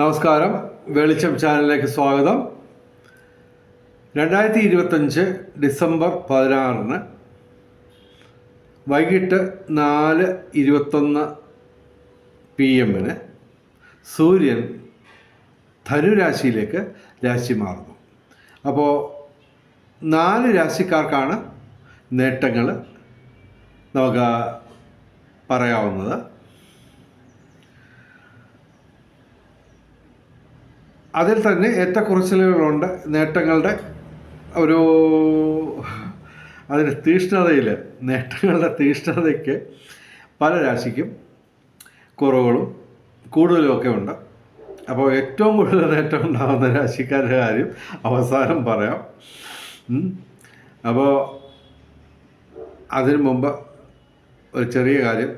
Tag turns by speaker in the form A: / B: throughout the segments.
A: നമസ്കാരം. വെളിച്ചം ചാനലിലേക്ക് സ്വാഗതം. രണ്ടായിരത്തി ഇരുപത്തഞ്ച് ഡിസംബർ പതിനാറിന് വൈകിട്ട് നാല് ഇരുപത്തൊന്ന് പി എമ്മിന് സൂര്യൻ ധനുരാശിയിലേക്ക് രാശി മാറുന്നു. അപ്പോൾ നാല് രാശിക്കാർക്കാണ് നേട്ടങ്ങൾ നമുക്ക് പറയാവുന്നത്. അതിൽ തന്നെ ഏറ്റക്കുറച്ചിലുകളുണ്ട്. നേട്ടങ്ങളുടെ ഒരു അതിന്റെ തീഷ്ണതയിൽ നേട്ടങ്ങളുടെ തീഷ്ണതയ്ക്ക് പല രാശിക്കും കുറവുകളും കൂടുതലുമൊക്കെ ഉണ്ട്. അപ്പോൾ ഏറ്റവും കൂടുതൽ നേട്ടം ഉണ്ടാകുന്ന രാശിക്കാരുടെ കാര്യം അവസാനം പറയാം. അപ്പോൾ അതിനു മുമ്പ് ഒരു ചെറിയ കാര്യം.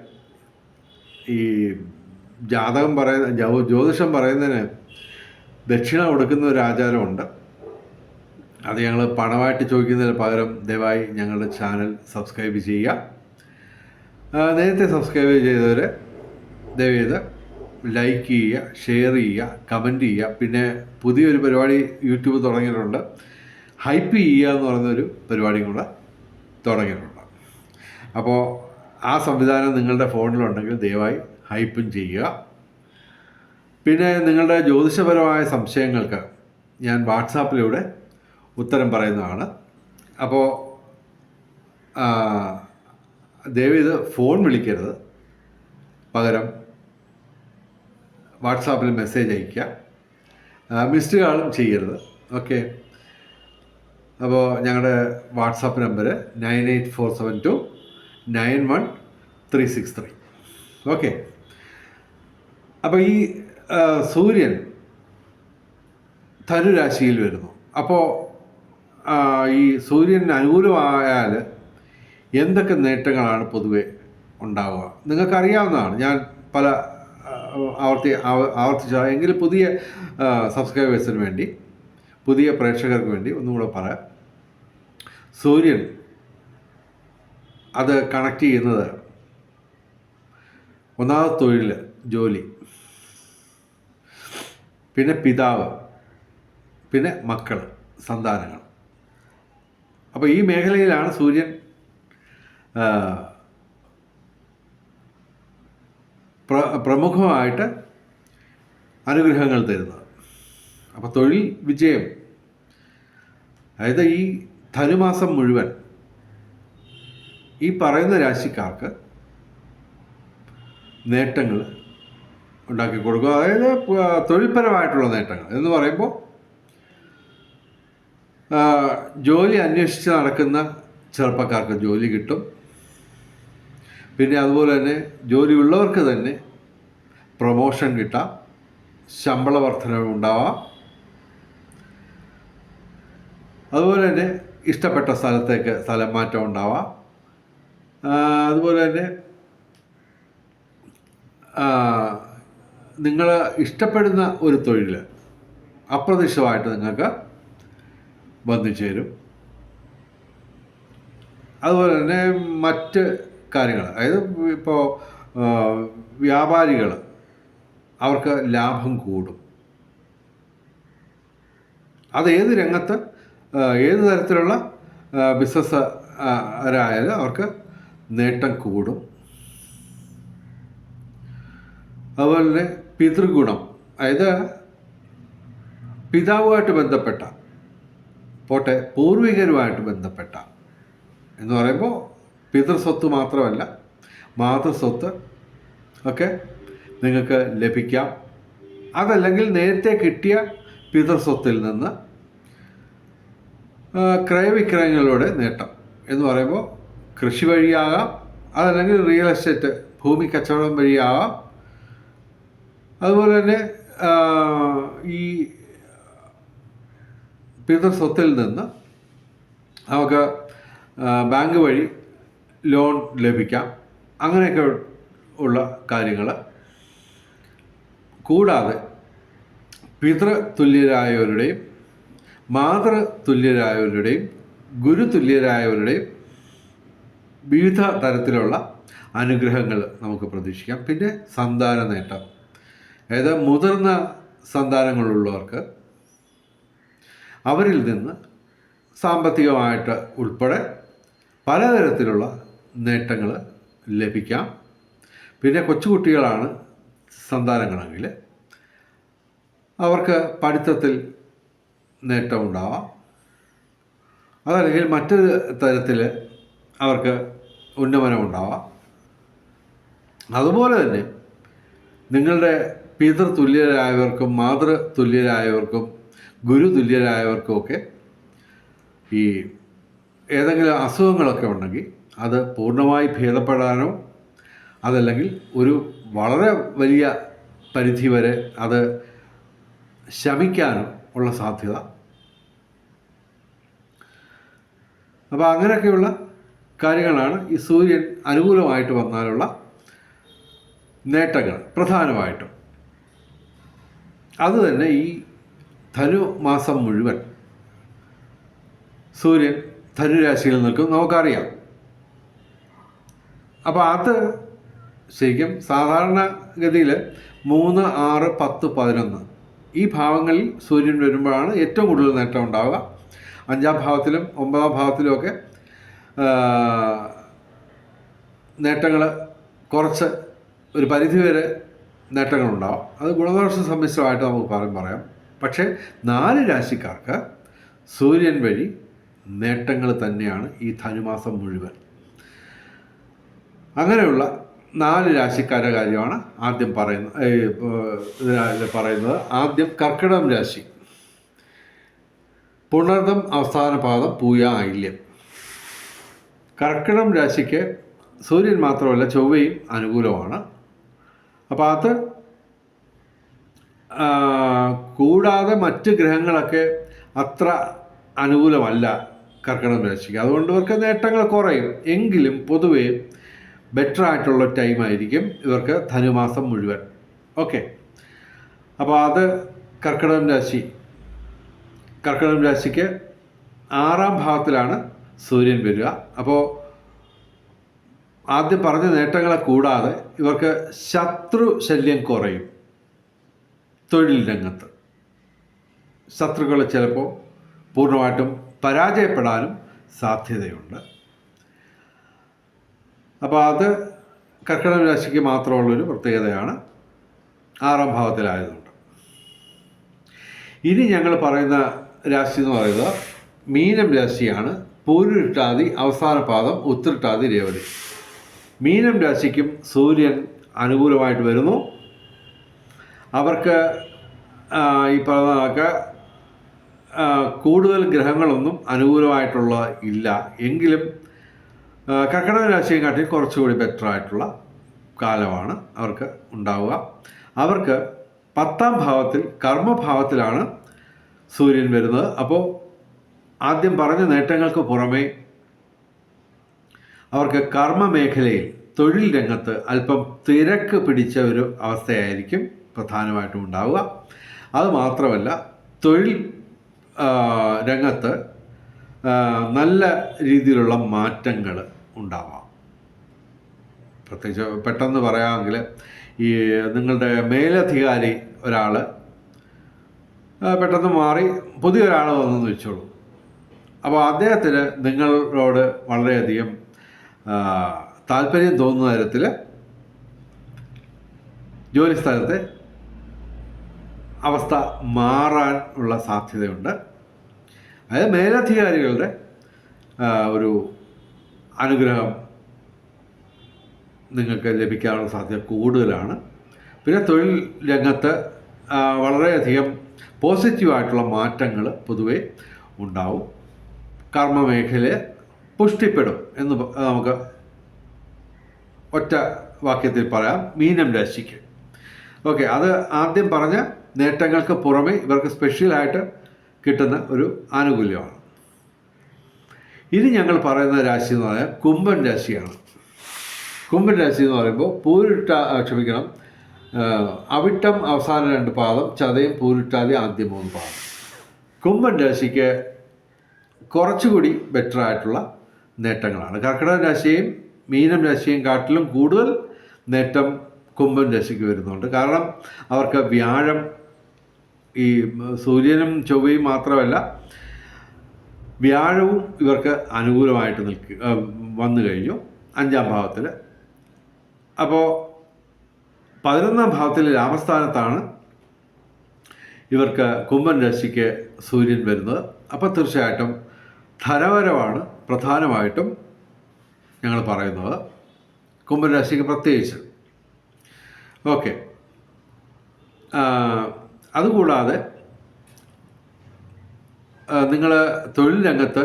A: ഈ ജാതകം പറയുന്ന ജ്യോ- ജ്യോതിഷം പറയുന്നതിന് ദക്ഷിണ കൊടുക്കുന്ന ഒരു ആചാരമുണ്ട്. അത് ഞങ്ങൾ പണമായിട്ട് ചോദിക്കുന്നതിന് പകരം ദയവായി ഞങ്ങളുടെ ചാനൽ സബ്സ്ക്രൈബ് ചെയ്യുക. നേരത്തെ സബ്സ്ക്രൈബ് ചെയ്തവർ ദയവേത് ലൈക്ക് ചെയ്യുക ഷെയർ ചെയ്യുക കമന്റ് ചെയ്യുക. പിന്നെ പുതിയൊരു പരിപാടി യൂട്യൂബ് തുടങ്ങിയിട്ടുണ്ട്. ഹൈപ്പ് ചെയ്യുക എന്ന് പറയുന്നൊരു പരിപാടിയും കൂടെ തുടങ്ങിയിട്ടുണ്ട്. അപ്പോൾ ആ സംവിധാനം നിങ്ങളുടെ ഫോണിലുണ്ടെങ്കിൽ ദയവായി ഹൈപ്പും ചെയ്യുക. പിന്നെ നിങ്ങളുടെ ജ്യോതിഷപരമായ സംശയങ്ങൾക്ക് ഞാൻ വാട്സാപ്പിലൂടെ ഉത്തരം പറയുന്നതാണ്. അപ്പോൾ ദയവ് ഇത് ഫോൺ വിളിക്കരുത്. പകരം വാട്സാപ്പിൽ മെസ്സേജ് അയക്കുക മിസ്ഡ് കാളും ചെയ്യരുത്. ഓക്കെ. അപ്പോൾ ഞങ്ങളുടെ WhatsApp number nine eight four seven two nine one three six three. Okay. അപ്പോൾ ഈ സൂര്യൻ ധനുരാശിയിൽ വരുന്നു. അപ്പോൾ ഈ സൂര്യൻ അനുകൂലമായാൽ എന്തൊക്കെ നേട്ടങ്ങളാണ് പൊതുവെ ഉണ്ടാവുക? നിങ്ങൾക്കറിയാവുന്നതാണ്. ഞാൻ പല ആവർത്തി ആവ- ആവർത്തിച്ച എങ്കിലും പുതിയ സബ്സ്ക്രൈബേഴ്സിന് വേണ്ടി പുതിയ പ്രേക്ഷകർക്ക് വേണ്ടി ഒന്നും കൂടെ പറയാം. സൂര്യൻ അത് കണക്ട് ചെയ്യുന്നത് ഒന്നാമത് തൊഴിൽ ജോലി. പിന്നെ പിതാവ് പിന്നെ മക്കൾ സന്താനങ്ങൾ. അപ്പോൾ ഈ മേഖലയിലാണ് സൂര്യൻ പ്ര പ്രമുഖമായിട്ട് അനുഗ്രഹങ്ങൾ തരുന്നത്. അപ്പോൾ തൊഴിൽ വിജയം. അതായത് ഈ ധനുമാസം മുഴുവൻ ഈ പറയുന്ന രാശിക്കാർക്ക് നേട്ടങ്ങൾ ഉണ്ടാക്കി കൊടുക്കുക. അതായത് തൊഴിൽപരമായിട്ടുള്ള നേട്ടങ്ങൾ എന്ന് പറയുമ്പോൾ ജോലി അന്വേഷിച്ച് നടക്കുന്ന ചെറുപ്പക്കാർക്ക് ജോലി കിട്ടും. പിന്നെ അതുപോലെ തന്നെ ജോലി ഉള്ളവർക്ക് തന്നെ പ്രൊമോഷൻ കിട്ടാം. ശമ്പള വർധനവ് ഉണ്ടാവാം. അതുപോലെ തന്നെ ഇഷ്ടപ്പെട്ട സ്ഥലത്തേക്ക് സ്ഥലം മാറ്റം ഉണ്ടാവാം അതുപോലെ തന്നെ നിങ്ങൾ ഇഷ്ടപ്പെടുന്ന ഒരു തൊഴിൽ അപ്രതീക്ഷിതമായിട്ട് നിങ്ങൾക്ക് വന്നു ചേരും അതുപോലെ തന്നെ മറ്റ് കാര്യങ്ങൾ അതായത് ഇപ്പോൾ വ്യാപാരികൾ അവർക്ക് ലാഭം കൂടും. അത് ഏത് രംഗത്ത് ഏത് തരത്തിലുള്ള ബിസിനസ് ആയാലും അവർക്ക് നേട്ടം കൂടും. അതുപോലെ തന്നെ പിതൃഗുണം. അതായത് പിതാവുമായിട്ട് ബന്ധപ്പെട്ട പോട്ടെ പൂർവികരുമായിട്ട് ബന്ധപ്പെട്ട എന്ന് പറയുമ്പോൾ പിതൃസ്വത്ത് മാത്രമല്ല മാതൃസ്വത്ത് ഒക്കെ നിങ്ങൾക്ക് ലഭിക്കാം. അതല്ലെങ്കിൽ നേരത്തെ കിട്ടിയ പിതൃസ്വത്തിൽ നിന്ന് ക്രയവിക്രയങ്ങളിലൂടെ നേട്ടം എന്ന് പറയുമ്പോൾ കൃഷി വഴിയാകാം അതല്ലെങ്കിൽ റിയൽ എസ്റ്റേറ്റ് ഭൂമി കച്ചവടം വഴിയാകാം അതുപോലെ തന്നെ ഈ പിതൃസ്വത്തിൽ നിന്ന് നമുക്ക് ബാങ്ക് വഴി ലോൺ ലഭിക്കാം. അങ്ങനെയൊക്കെ ഉള്ള കാര്യങ്ങൾ കൂടാതെ പിതൃതുല്യരായവരുടെയും മാതൃതുല്യരായവരുടെയും ഗുരുതുല്യരായവരുടെയും വിവിധ തരത്തിലുള്ള അനുഗ്രഹങ്ങൾ നമുക്ക് പ്രതീക്ഷിക്കാം. പിന്നെ സന്താന നേട്ടം. അതായത് മുതിർന്ന സന്താനങ്ങളുള്ളവർക്ക് അവരിൽ നിന്ന് സാമ്പത്തികമായിട്ട് ഉൾപ്പെടെ പലതരത്തിലുള്ള നേട്ടങ്ങൾ ലഭിക്കാം. പിന്നെ കൊച്ചുകുട്ടികളാണ് സന്താനങ്ങളെങ്കിൽ അവർക്ക് പഠിത്തത്തിൽ നേട്ടമുണ്ടാവാം. അതല്ലെങ്കിൽ മറ്റൊരു തരത്തിൽ അവർക്ക് ഉന്നമനമുണ്ടാവാം. അതുപോലെ തന്നെ നിങ്ങളുടെ പിതൃ തുല്യരായവർക്കും മാതൃ തുല്യരായവർക്കും ഗുരു തുല്യരായവർക്കും ഒക്കെ ഈ ഏതെങ്കിലും അസുഖങ്ങളൊക്കെ ഉണ്ടെങ്കിൽ അത് പൂർണമായി ഭേദപ്പെടാനോ അതല്ലെങ്കിൽ ഒരു വളരെ വലിയ പരിധി വരെ അത് ശമിക്കാനോ ഉള്ള സാധ്യത. അപ്പോൾ അങ്ങനെയൊക്കെയുള്ള കാര്യങ്ങളാണ് ഈ സൂര്യൻ അനുകൂലമായിട്ട് വന്നാലുള്ള നേട്ടങ്ങൾ പ്രധാനമായിട്ടും. അതുതന്നെ ഈ ധനു മാസം മുഴുവൻ സൂര്യൻ ധനുരാശിയിൽ നിൽക്കും നമുക്കറിയാം. അപ്പോൾ അത് ശരിക്കും സാധാരണഗതിയിൽ മൂന്ന് ആറ് പത്ത് പതിനൊന്ന് ഈ ഭാവങ്ങളിൽ സൂര്യൻ വരുമ്പോഴാണ് ഏറ്റവും കൂടുതൽ നേട്ടം ഉണ്ടാവുക. അഞ്ചാം ഭാവത്തിലും ഒമ്പതാം ഭാവത്തിലുമൊക്കെ നേട്ടങ്ങൾ കുറച്ച് ഒരു പരിധിവരെ നേട്ടങ്ങളുണ്ടാവും. അത് ഗുണദോഷ സമ്മിശ്രമായിട്ട് നമുക്ക് പറയും പറയാം. പക്ഷേ നാല് രാശിക്കാർക്ക് സൂര്യൻ വഴി നേട്ടങ്ങൾ തന്നെയാണ് ഈ ധനുമാസം മുഴുവൻ. അങ്ങനെയുള്ള നാല് രാശിക്കാരുടെ കാര്യമാണ് ആദ്യം പറയുന്നത് പറയുന്നത്. ആദ്യം കർക്കിടകം രാശി. പുണർദം അവസാന പാദം പൂയ ആയില്യം കർക്കിടകം രാശിക്ക് സൂര്യൻ മാത്രമല്ല ചൊവ്വയും അനുകൂലമാണ്. അപ്പോൾ അത് കൂടാതെ മറ്റ് ഗ്രഹങ്ങളൊക്കെ അത്ര അനുകൂലമല്ല കർക്കിടകം രാശിക്ക്. അതുകൊണ്ട് ഇവർക്ക് നേട്ടങ്ങൾ കുറയും. എങ്കിലും പൊതുവേ ബെറ്റർ ആയിട്ടുള്ള ടൈമായിരിക്കും ഇവർക്ക് ധനുമാസം മുഴുവൻ. ഓക്കെ അപ്പോൾ അത് കർക്കിടകം രാശി. കർക്കിടകം രാശിക്ക് ആറാം ഭാഗത്തിലാണ് സൂര്യൻ വരിക. അപ്പോൾ ആദ്യം പറഞ്ഞ നേട്ടങ്ങളെ കൂടാതെ ഇവർക്ക് ശത്രു ശല്യം കുറയും തൊഴിൽ രംഗത്ത്. ശത്രുക്കൾ ചിലപ്പോൾ പൂർണമായിട്ടും പരാജയപ്പെടാനും സാധ്യതയുണ്ട്. അപ്പോൾ അത് കർക്കിടക രാശിക്ക് മാത്രമുള്ളൊരു പ്രത്യേകതയാണ്. ആറാം ഭാവത്തിലായതുകൊണ്ട്. ഇനി ഞങ്ങൾ പറയുന്ന രാശി എന്ന് പറയുന്നത് മീനം രാശിയാണ്. പൂരിട്ടാതി അവസാന പാദം ഉത്തിരിട്ടാതി രേവതി. മീനം രാശിക്കും സൂര്യൻ അനുകൂലമായിട്ട് വരുന്നു. അവർക്ക് ഈ പറഞ്ഞ കൂടുതൽ ഗ്രഹങ്ങളൊന്നും അനുകൂലമായിട്ടുള്ള ഇല്ല. എങ്കിലും കർക്കിടക കാട്ടി കുറച്ചുകൂടി ബെറ്റർ ആയിട്ടുള്ള കാലമാണ് അവർക്ക് ഉണ്ടാവുക. അവർക്ക് പത്താം ഭാവത്തിൽ കർമ്മഭാവത്തിലാണ് സൂര്യൻ വരുന്നത്. അപ്പോൾ ആദ്യം പറഞ്ഞ നേട്ടങ്ങൾക്ക് പുറമേ അവർക്ക് കർമ്മ മേഖലയിൽ തൊഴിൽ രംഗത്ത് അല്പം തിരക്ക് പിടിച്ച ഒരു അവസ്ഥയായിരിക്കും പ്രധാനമായിട്ടും ഉണ്ടാവുക. അതുമാത്രമല്ല തൊഴിൽ രംഗത്ത് നല്ല രീതിയിലുള്ള മാറ്റങ്ങൾ ഉണ്ടാവാം. പ്രത്യേകിച്ച് പെട്ടെന്ന് പറയാമെങ്കിൽ ഈ നിങ്ങളുടെ മേലധികാരി ഒരാൾ പെട്ടെന്ന് മാറി പുതിയൊരാൾ വന്നെന്ന് വെച്ചോളൂ. അപ്പോൾ അദ്ദേഹത്തിന് നിങ്ങളോട് വളരെയധികം താല്പര്യം തോന്നുന്ന തരത്തിൽ ജോലിസ്ഥലത്തെ അവസ്ഥ മാറാൻ ഉള്ള സാധ്യതയുണ്ട്. അതായത് മേലധികാരികളുടെ ഒരു അനുഗ്രഹം നിങ്ങൾക്ക് ലഭിക്കാനുള്ള സാധ്യത കൂടുതലാണ്. പിന്നെ തൊഴിൽ രംഗത്ത് വളരെയധികം പോസിറ്റീവായിട്ടുള്ള മാറ്റങ്ങൾ പൊതുവെ ഉണ്ടാവും. കർമ്മ മേഖലയെ പുഷ്ടിപ്പെടും എന്ന് നമുക്ക് ഒറ്റ വാക്യത്തിൽ പറയാം. മീനം രാശിക്ക്. ഓക്കെ അത് ആദ്യം പറഞ്ഞ നേട്ടങ്ങൾക്ക് പുറമെ ഇവർക്ക് സ്പെഷ്യലായിട്ട് കിട്ടുന്ന ഒരു ആനുകൂല്യമാണ്. ഇനി ഞങ്ങൾ പറയുന്ന രാശി എന്ന് പറഞ്ഞാൽ കുംഭൻ രാശിയാണ്. കുംഭൻ രാശി എന്ന് പറയുമ്പോൾ പൂരിട്ട ക്ഷമിക്കണം അവിട്ടം അവസാന രണ്ട് പാദം ചതയും പൂരിട്ടാതി ആദ്യം മൂന്ന് പാദം. കുംഭൻ രാശിക്ക് കുറച്ചുകൂടി ബെറ്റർ ആയിട്ടുള്ള നേട്ടങ്ങളാണ്. കർക്കിടക രാശിയും മീനം രാശിയും കാട്ടിലും കൂടുതൽ നേട്ടം കുംഭം രാശിക്ക് വരുന്നുണ്ട്. കാരണം അവർക്ക് വ്യാഴം ഈ സൂര്യനും ചൊവ്വയും മാത്രമല്ല വ്യാഴവും ഇവർക്ക് അനുകൂലമായിട്ട് നിൽക്കുക വന്നു കഴിഞ്ഞു അഞ്ചാം ഭാവത്തിൽ അപ്പോൾ പതിനൊന്നാം ഭാവത്തിൽ രാമസ്ഥാനത്താണ് ഇവർക്ക് കുംഭൻ രാശിക്ക് സൂര്യൻ വരുന്നത്. അപ്പോൾ തീർച്ചയായിട്ടും ധനപരമാണ് പ്രധാനമായിട്ടും ഞങ്ങൾ പറയുന്നത് കുംഭരാശിക്ക് പ്രത്യേകിച്ച്. ഓക്കെ. അതുകൂടാതെ നിങ്ങൾ തൊഴിൽ രംഗത്ത്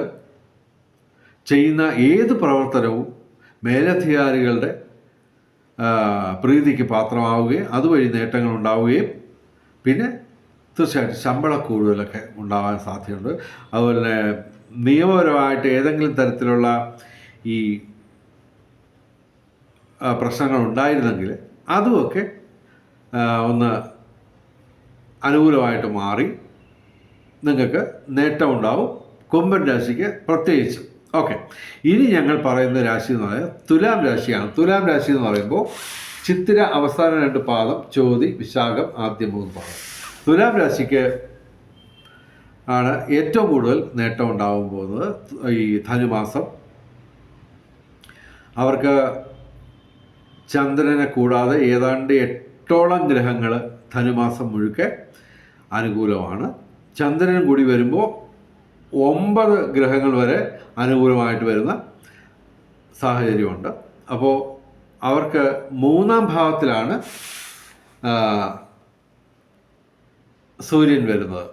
A: ചെയ്യുന്ന ഏത് പ്രവർത്തനവും മേലധികാരികളുടെ പ്രീതിക്ക് പാത്രമാവുകയും അതുവഴി നേട്ടങ്ങൾ ഉണ്ടാവുകയും പിന്നെ തീർച്ചയായിട്ടും ശമ്പള കൂടുതലൊക്കെ ഉണ്ടാകാൻ സാധ്യതയുണ്ട്. അതുപോലെ നിയമപരമായിട്ട് ഏതെങ്കിലും തരത്തിലുള്ള ഈ പ്രശ്നങ്ങൾ ഉണ്ടായിരുന്നെങ്കിൽ അതുമൊക്കെ ഒന്ന് അനുകൂലമായിട്ട് മാറി നിങ്ങൾക്ക് നേട്ടമുണ്ടാവും കൊമ്പൻ രാശിക്ക് പ്രത്യേകിച്ച്. ഓക്കെ. ഇനി ഞങ്ങൾ പറയുന്ന രാശി എന്ന് പറയുന്നത് തുലാം രാശിയാണ്. തുലാം രാശി എന്ന് പറയുമ്പോൾ ചിത്തിര അവസാന രണ്ട് പാദം ചോതി വിശാഖം ആദ്യം മൂന്ന് പാദം. തുലാം രാശിക്ക് ആണ് ഏറ്റവും കൂടുതൽ നേട്ടം ഉണ്ടാവാൻ പോകുന്നത് ഈ ധനുമാസം അവർക്ക് ചന്ദ്രനെ കൂടാതെ ഏതാണ്ട് എട്ടോളം ഗ്രഹങ്ങൾ ധനുമാസം മുഴുക്കെ അനുകൂലമാണ്. ചന്ദ്രനും കൂടി വരുമ്പോൾ ഒമ്പത് ഗ്രഹങ്ങൾ വരെ അനുകൂലമായിട്ട് വരുന്ന സാഹചര്യമുണ്ട്. അപ്പോൾ അവർക്ക് മൂന്നാം ഭാവത്തിലാണ് സൂര്യൻ വരുന്നത്.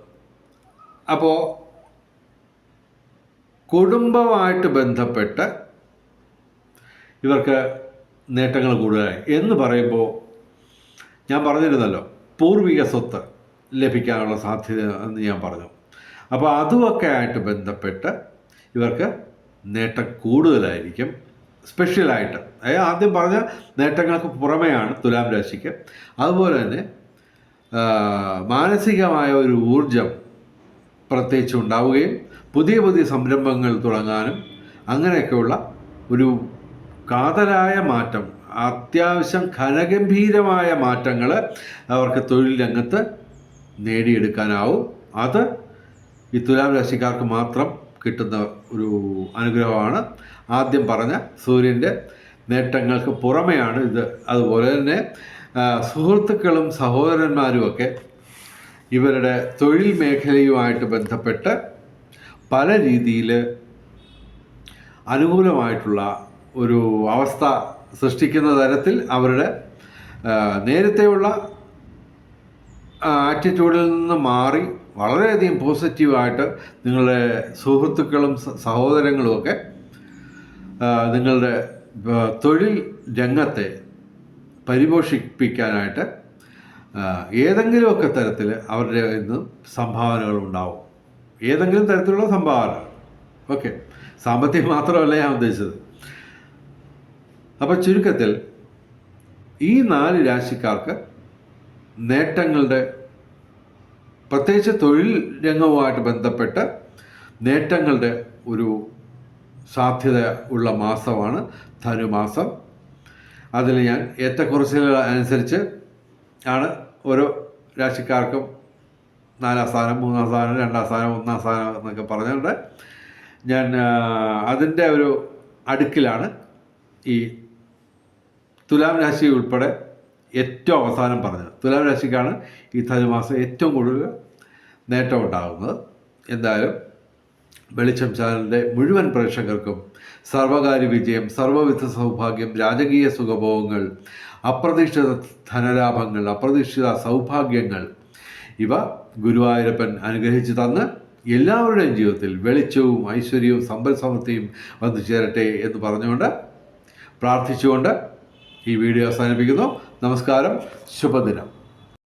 A: അപ്പോൾ കുടുംബമായിട്ട് ബന്ധപ്പെട്ട് ഇവർക്ക് നേട്ടങ്ങൾ കൂടുക എന്ന് പറയുമ്പോൾ ഞാൻ പറഞ്ഞിരുന്നല്ലോ പൂർവിക സ്വത്ത് ലഭിക്കാനുള്ള സാധ്യത എന്ന് ഞാൻ പറഞ്ഞു. അപ്പോൾ അതുമൊക്കെ ആയിട്ട് ബന്ധപ്പെട്ട് ഇവർക്ക് നേട്ടം കൂടുതലായിരിക്കും. സ്പെഷ്യലായിട്ട് അതായത് ആദ്യം പറഞ്ഞ നേട്ടങ്ങൾക്ക് പുറമെയാണ് തുലാം രാശിക്ക്. അതുപോലെ തന്നെ മാനസികമായ ഒരു ഊർജം പ്രത്യേകിച്ച് ഉണ്ടാവുകയും പുതിയ പുതിയ സംരംഭങ്ങൾ തുടങ്ങാനും അങ്ങനെയൊക്കെയുള്ള ഒരു കാതലായ മാറ്റം അത്യാവശ്യം ഘനഗംഭീരമായ മാറ്റങ്ങൾ അവർക്ക് തൊഴിൽ രംഗത്ത് നേടിയെടുക്കാനാവും. അത് ഈ തുലാം രാശിക്കാർക്ക് മാത്രം കിട്ടുന്ന ഒരു അനുഗ്രഹമാണ്. ആദ്യം പറഞ്ഞ സൂര്യന്റെ നേട്ടങ്ങൾക്ക് പുറമെയാണ് ഇത്. അതുപോലെ തന്നെ സുഹൃത്തുക്കളും സഹോദരന്മാരുമൊക്കെ ഇവരുടെ തൊഴിൽ മേഖലയുമായിട്ട് ബന്ധപ്പെട്ട് പല രീതിയിൽ അനുകൂലമായിട്ടുള്ള ഒരു അവസ്ഥ സൃഷ്ടിക്കുന്ന തരത്തിൽ അവരുടെ നേരത്തെയുള്ള ആറ്റിറ്റ്യൂഡിൽ നിന്ന് മാറി വളരെയധികം പോസിറ്റീവായിട്ട് നിങ്ങളുടെ സുഹൃത്തുക്കളും സഹോദരങ്ങളുമൊക്കെ നിങ്ങളുടെ തൊഴിൽ രംഗത്തെ പരിപോഷിപ്പിക്കാനായിട്ട് ഏതെങ്കിലുമൊക്കെ തരത്തിൽ അവരുടെ ഇന്ന് സംഭാവനകൾ ഉണ്ടാവും. ഏതെങ്കിലും തരത്തിലുള്ള സംഭാവന ഓക്കെ. സാമ്പത്തികം മാത്രമല്ല ഞാൻ ഉദ്ദേശിച്ചത്. അപ്പോൾ ചുരുക്കത്തിൽ ഈ നാല് രാശിക്കാർക്ക് നേട്ടങ്ങളുടെ പ്രത്യേകിച്ച് തൊഴിൽ രംഗവുമായിട്ട് ബന്ധപ്പെട്ട് നേട്ടങ്ങളുടെ ഒരു സാധ്യത ഉള്ള മാസമാണ് ധനുമാസം. അതിൽ ഞാൻ ഏറ്റക്കുറച്ചുകൾ അനുസരിച്ച് ആണ് ഓരോ രാശിക്കാർക്കും നാലാം സ്ഥാനം മൂന്നാം സ്ഥാനം രണ്ടാം സ്ഥാനം ഒന്നാം സ്ഥാനം എന്നൊക്കെ പറഞ്ഞുകൊണ്ട് ഞാൻ അതിന്റെ ഒരു അടുക്കിലാണ് ഈ തുലാം രാശി ഉൾപ്പെടെ ഏറ്റവും അവസാനം പറഞ്ഞത്. തുലാം രാശിക്കാണ് ഈ ധനുമാസം ഏറ്റവും കൂടുതൽ നേട്ടം ഉണ്ടാകുന്നത്. എന്തായാലും വെളിച്ചം ചാനലിന്റെ മുഴുവൻ പ്രേക്ഷകർക്കും സർവകാര്യ വിജയം സർവവിധ സൗഭാഗ്യം രാജകീയ സുഖഭോഗങ്ങൾ അപ്രതീക്ഷിത ധനലാഭങ്ങൾ അപ്രതീക്ഷിത സൗഭാഗ്യങ്ങൾ ഇവ ഗുരുവായൂരപ്പൻ അനുഗ്രഹിച്ചു തന്ന് എല്ലാവരുടെയും ജീവിതത്തിൽ വെളിച്ചവും ഐശ്വര്യവും സമ്പൽ സമൃദ്ധിയും വന്നു ചേരട്ടെ എന്ന് പറഞ്ഞുകൊണ്ട് പ്രാർത്ഥിച്ചുകൊണ്ട് ഈ വീഡിയോ അവസാനിപ്പിക്കുന്നു. നമസ്കാരം. ശുഭദിനം.